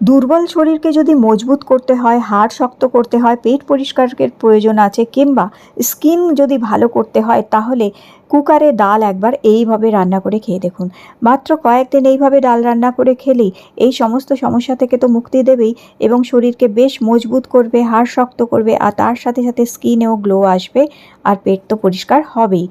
দুর্বল শরীরকে যদি মজবুত করতে হয়, হাড় শক্ত করতে হয়, পেট পরিষ্কারের প্রয়োজন আছে কিংবা স্কিন যদি ভালো করতে হয়, তাহলে কুকারে ডাল একবার এইভাবে রান্না করে খেয়ে দেখুন। মাত্র কয়েকদিন এইভাবে ডাল রান্না করে খেলেই এই সমস্ত সমস্যা থেকে তো মুক্তি দেবেই এবং শরীরকে বেশ মজবুত করবে, হাড় শক্ত করবে আর তার সাথে সাথে স্কিনেও গ্লো আসবে আর পেট তো পরিষ্কার হবেই।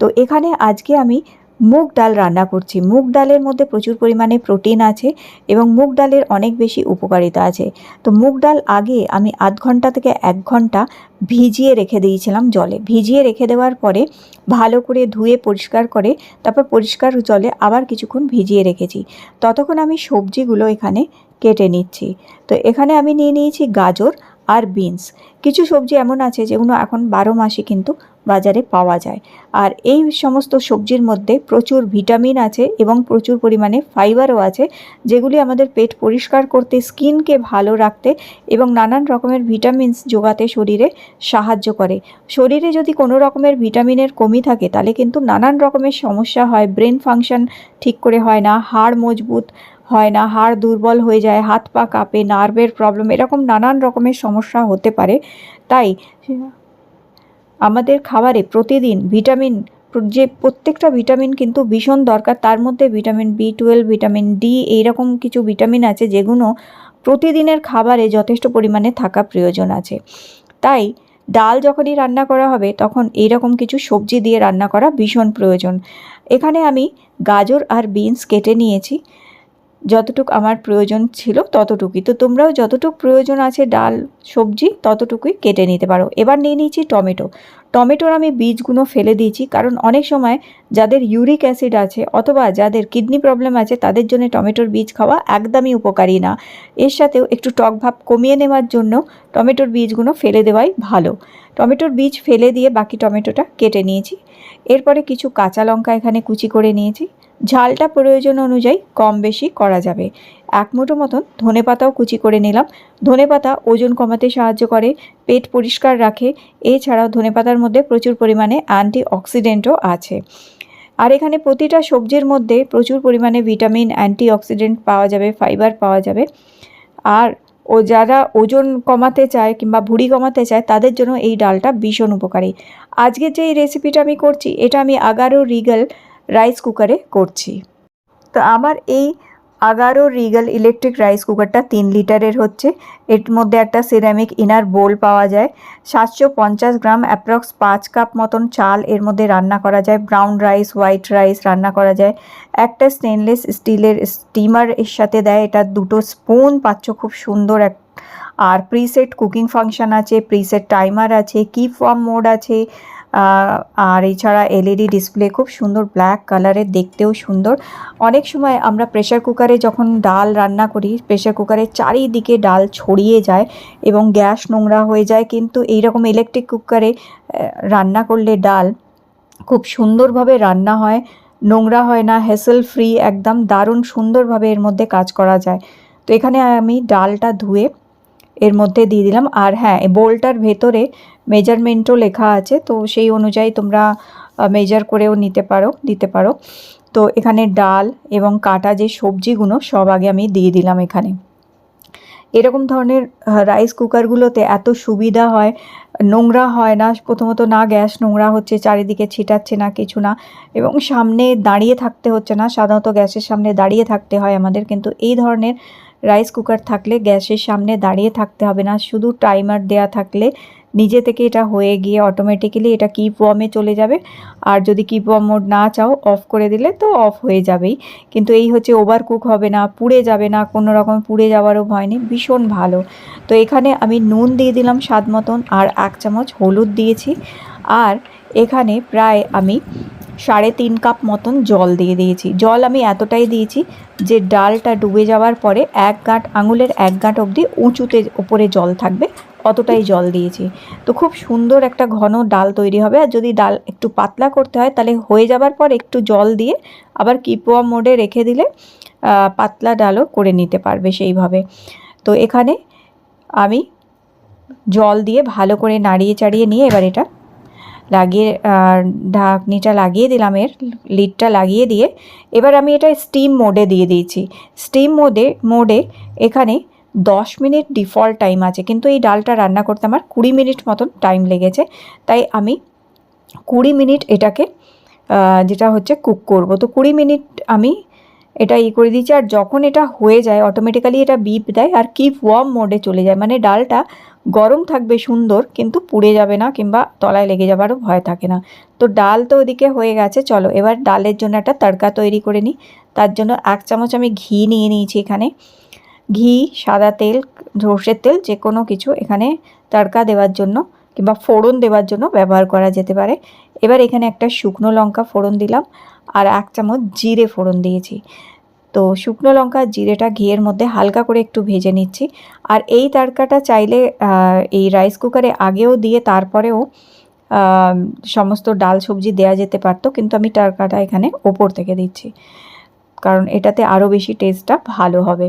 তো এখানে আজকে আমি মুগ ডাল রান্না করছি। মুগ ডালের মধ্যে প্রচুর পরিমাণে প্রোটিন আছে এবং মুগ ডালের অনেক বেশি উপকারিতা আছে। তো মুগ ডাল আগে আমি আধ ঘণ্টা থেকে এক ঘণ্টা ভিজিয়ে রেখে দিয়েছিলাম জলে। ভিজিয়ে রেখে দেওয়ার পরে ভালো করে ধুয়ে পরিষ্কার করে তারপর পরিষ্কার জলে আবার কিছুক্ষণ ভিজিয়ে রেখেছি। ততক্ষণ আমি সবজিগুলো এখানে কেটে নিচ্ছি। তো এখানে আমি নিয়ে নিয়েছি গাজর আর বিনস। কিছু সবজি এমন আছে যেগুলো এখন বারো মাসে কিন্তু বাজারে পাওয়া যায়। আর এই সমস্ত সবজির মধ্যে প্রচুর ভিটামিন আছে এবং প্রচুর পরিমাণে ফাইবারও আছে, যেগুলি আমাদের পেট পরিষ্কার করতে, স্কিনকে ভালো রাখতে এবং নানান রকমের ভিটামিনস যোগাতে শরীরে সাহায্য করে। শরীরে যদি কোনো রকমের ভিটামিনের কমি থাকে, তাহলে কিন্তু নানান রকমের সমস্যা হয়, ব্রেন ফাংশন ঠিক করে হয় না, হাড় মজবুত হয় না, হাড় দুর্বল হয়ে যায়, হাত পা কাঁপে, নার্ভের প্রবলেম এরকম নানান রকমের সমস্যা হতে পারে। তাই আমাদের খাবারে প্রতিদিন ভিটামিন যে প্রত্যেকটা ভিটামিন কিন্তু ভীষণ দরকার, তার মধ্যে vitamin B twelve vitamin D এইরকম কিছু ভিটামিন আছে যেগুলো প্রতিদিনের খাবারে যথেষ্ট পরিমাণে থাকা প্রয়োজন আছে। তাই ডাল যখনই রান্না করা হবে, তখন এইরকম কিছু সবজি দিয়ে রান্না করা ভীষণ প্রয়োজন। এখানে আমি গাজর আর বিনস কেটে নিয়েছি। যতটুক আমার প্রয়োজন ছিল ততটুকুই। তো তোমরাও যতটুকু প্রয়োজন আছে ডাল, সবজি, ততটুকুই কেটে নিতে পারো। এবার নিয়ে নিয়েছি টমেটো। টমেটোর আমি বীজগুলো ফেলে দিয়েছি কারণ অনেক সময় যাদের ইউরিক অ্যাসিড আছে অথবা যাদের কিডনি প্রবলেম আছে তাদের জন্য টমেটোর বীজ খাওয়া একদমই উপকারী না। এর সাথেও একটু টক ভাব কমিয়ে নেওয়ার জন্য টমেটোর বীজগুলো ফেলে দেওয়াই ভালো। টমেটোর বীজ ফেলে দিয়ে বাকি টমেটোটা কেটে নিয়েছি। এরপরে কিছু কাঁচা লঙ্কা এখানে কুচি করে নিয়েছি। ঝালটা প্রয়োজন অনুযায়ী কম বেশি করা যাবে। এক মুঠো মতন ধনে পাতাও কুচি করে নিলাম। ধনে পাতা ওজন কমাতে সাহায্য করে, পেট পরিষ্কার রাখে। এছাড়াও ধনে পাতার মধ্যে প্রচুর পরিমাণে অ্যান্টি অক্সিডেন্টও আছে। আর এখানে প্রতিটা সবজির মধ্যে প্রচুর পরিমাণে ভিটামিন অ্যান্টি অক্সিডেন্ট পাওয়া যাবে, ফাইবার পাওয়া যাবে। আর ও যারা ওজন কমাতে চায় কিংবা ভুঁড়ি কমাতে চায়, তাদের জন্য এই ডালটা ভীষণ উপকারী। আজকে যে এই রেসিপিটা আমি করছি, এটা আমি আগারো রিগাল রাইস কুকারে করছি। তো আমার এই আগারো রিগাল ইলেকট্রিক রাইস কুকারটা তিন লিটারের হচ্ছে। এর মধ্যে একটা সিরামিক ইনার বোল পাওয়া যায়। সাতশো পঞ্চাশ গ্রাম অ্যাপ্রক্স পাঁচ কাপ মতন চাল এর মধ্যে রান্না করা যায়। ব্রাউন রাইস হোয়াইট রাইস রান্না করা যায়। একটা স্টেনলেস স্টিলের স্টিমার এর সাথে দেয়। এটা দুটো স্পুন পাচ্ছ। খুব সুন্দর এক আর প্রিসেট কুকিং ফাংশন আছে প্রিসেট টাইমার আছে কি ফর্ম মোড আছে। আর এছাড়া এলইডি ডিসপ্লে খুব সুন্দর ব্ল্যাক কালারের দেখতেও সুন্দর। অনেক সময় আমরা প্রেশার কুকারে যখন ডাল রান্না করি প্রেশার কুকারে চারিদিকে ডাল ছড়িয়ে যায় এবং গ্যাস নোংরা হয়ে যায়, কিন্তু এইরকম ইলেকট্রিক কুকারে রান্না করলে ডাল খুব সুন্দরভাবে রান্না হয়, নোংরা হয় না হেসেল ফ্রি একদম দারুণ সুন্দরভাবে এর মধ্যে কাজ করা যায়। তো এখানে আমি ডালটা ধুয়ে এর মধ্যে দিয়ে দিলাম। আর হ্যাঁ বোলটার ভেতরে মেজারমেন্টও লেখা আছে, তো সেই অনুযায়ী তোমরা মেজার করেও নিতে পারো, দিতে পারো। তো এখানে ডাল এবং কাটা যে সবজিগুলো, সব আগে আমি দিয়ে দিলাম এখানে। এরকম ধরনের রাইস কুকারগুলোতে এত সুবিধা হয়, নোংরা হয় না, প্রথমত না গ্যাস নোংরা হচ্ছে, চারিদিকে ছিটাচ্ছে না, কিছু না। এবং সামনে দাঁড়িয়ে থাকতে হচ্ছে না, সাধারণত গ্যাসের সামনে দাঁড়িয়ে থাকতে হয় আমাদের, কিন্তু এই ধরনের রাইস কুকার থাকলে গ্যাসের সামনে দাঁড়িয়ে থাকতে হবে না, শুধু টাইমার দেয়া থাকলে নিজে থেকে এটা হয়ে গিয়ে অটোমেটিক্যালি এটা কিপ ওয়ার্মে চলে যাবে। আর যদি কিপ ওয়ার্ম মোড না চাও অফ করে দিলে তো অফ হয়ে যাবেই। কিন্তু এই হচ্ছে ওভার কুক হবে না, পুড়ে যাবে না, কোনো রকম পুড়ে যাওয়ারও ভয় নেই, ভীষণ ভালো। তো এখানে আমি নুন দিয়ে দিলাম স্বাদ মতন আর এক চামচ হলুদ দিয়েছি। আর এখানে প্রায় আমি সাড়ে তিন কাপ মতন জল দিয়ে দিয়েছি। জল আমি এতটাই দিয়েছি যে ডালটা ডুবে যাওয়ার পরে এক গাঁট, আঙুলের এক গাঁট অবধি উঁচুতে ওপরে জল থাকবে অতটাই জল দিয়েছি। তো খুব সুন্দর একটা ঘন ডাল তৈরি হবে। আর যদি ডাল একটু পাতলা করতে হয়, তাহলে হয়ে যাবার পর একটু জল দিয়ে আবার কিপোয়া মোডে রেখে দিলে পাতলা ডালও করে নিতে পারবে সেইভাবে। তো এখানে আমি জল দিয়ে ভালো করে নাড়িয়ে চাড়িয়ে নিয়ে এবার এটা লাগিয়ে ঢাকনিটা লাগিয়ে দিলাম এর, লিডটা লাগিয়ে দিয়ে এবার আমি এটা স্টিম মোডে দিয়ে দিয়েছি। স্টিম মোডে মোডে এখানে দশ মিনিট ডিফল্ট টাইম আছে। কিন্তু এই ডালটা রান্না করতে আমার কুড়ি মিনিট মতন টাইম লেগেছে। তাই আমি কুড়ি মিনিট এটাকে যেটা হচ্ছে কুক করব। তো কুড়ি মিনিট আমি এটা ই করে দিয়েছি আর যখন এটা হয়ে যায় অটোমেটিক্যালি এটা বিপ দেয় আর কিপ ওয়ার্ম মোডে চলে যায়। মানে ডালটা গরম থাকবে সুন্দর, কিন্তু পুড়ে যাবে না কিংবা তলায় লেগে যাবারও ভয় থাকে না। তো ডাল তো ওদিকে হয়ে গেছে, চলো। এবার ডালের জন্য একটা তড়কা তৈরি করে নিই। তার জন্য এক চামচ আমি ঘি নিয়ে নিয়েছি এখানে। ঘি, সাদা তেল, সর্ষের তেল যে কোনো কিছু এখানে তড়কা দেওয়ার জন্য কিংবা ফোড়ন দেওয়ার জন্য ব্যবহার করা যেতে পারে। এবার এখানে একটা শুকনো লঙ্কা ফোড়ন দিলাম আর এক চামচ জিরে ফোড়ন দিয়েছি। তো শুকনো লঙ্কা, জিরেটা ঘিয়ের মধ্যে হালকা করে একটু ভেজে নিচ্ছি আর এই তড়কাটা চাইলে এই রাইস কুকারে আগেও দিয়ে তারপরেও সমস্ত ডাল সবজি দেয়া যেতে পারতো কিন্তু আমি তড়কাটা এখানে ওপর থেকে দিচ্ছি। কারণ এটাতে আরও বেশি টেস্টটা ভালো হবে।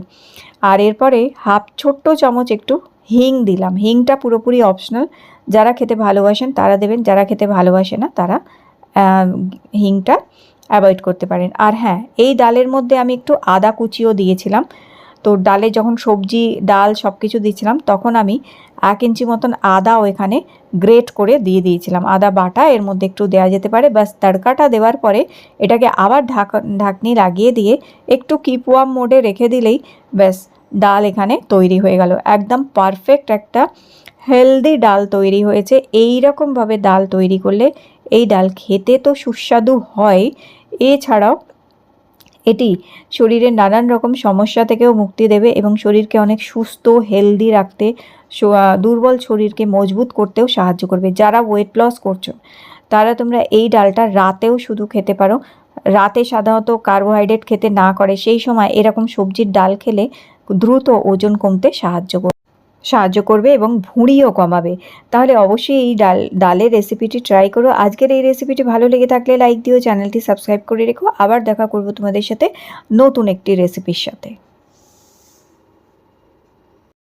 আর এরপরে হাফ ছোট্ট চামচ একটু হিং দিলাম। হিংটা পুরোপুরি অপশনাল যারা খেতে ভালোবাসেন তারা দেবেন, যারা খেতে ভালোবাসে না তারা হিংটা অ্যাভয়েড করতে পারেন। আর হ্যাঁ এই ডালের মধ্যে আমি একটু আদা কুচিও দিয়েছিলাম। তো ডালে যখন সবজি, ডাল সব কিছু দিয়েছিলাম তখন আমি এক ইঞ্চি মতন আদাও এখানে গ্রেট করে দিয়ে দিয়েছিলাম। আদা বাটা এর মধ্যে একটু দেওয়া যেতে পারে। ব্যাস, তড়কাটা দেওয়ার পরে এটাকে আবার ঢাক, ঢাকনি লাগিয়ে দিয়ে একটু কিপওয়াম মোডে রেখে দিলেই ব্যাস, ডাল এখানে তৈরি হয়ে গেল। একদম পারফেক্ট একটা হেলদি ডাল তৈরি হয়েছে। এই রকমভাবে ডাল তৈরি করলে এই ডাল খেতে তো সুস্বাদু হয়। এছাড়াও এটি শরীরের নানান রকম সমস্যা থেকেও মুক্তি দেবে এবং শরীরকে অনেক সুস্থ হেলদি রাখতে দুর্বল শরীরকে মজবুত করতেও সাহায্য করবে। যারা ওয়েট লস করছ, তারা তোমরা এই ডালটা রাতেও শুধু খেতে পারো। রাতে সাধারণত কার্বোহাইড্রেট খেতে না করে, সেই সময় এরকম সবজির ডাল খেলে দ্রুত ওজন কমতে সাহায্য করবে। সাহায্য করবে এবং ভুঁড়িও কমাবে। তাহলে অবশ্যই এই ডাল, ডালের রেসিপিটি ট্রাই করো। আজকের এই রেসিপিটি ভালো লেগে থাকলে লাইক দিও চ্যানেলটি সাবস্ক্রাইব করে রেখো। আবার দেখা করব তোমাদের সাথে নতুন একটি রেসিপির সাথে।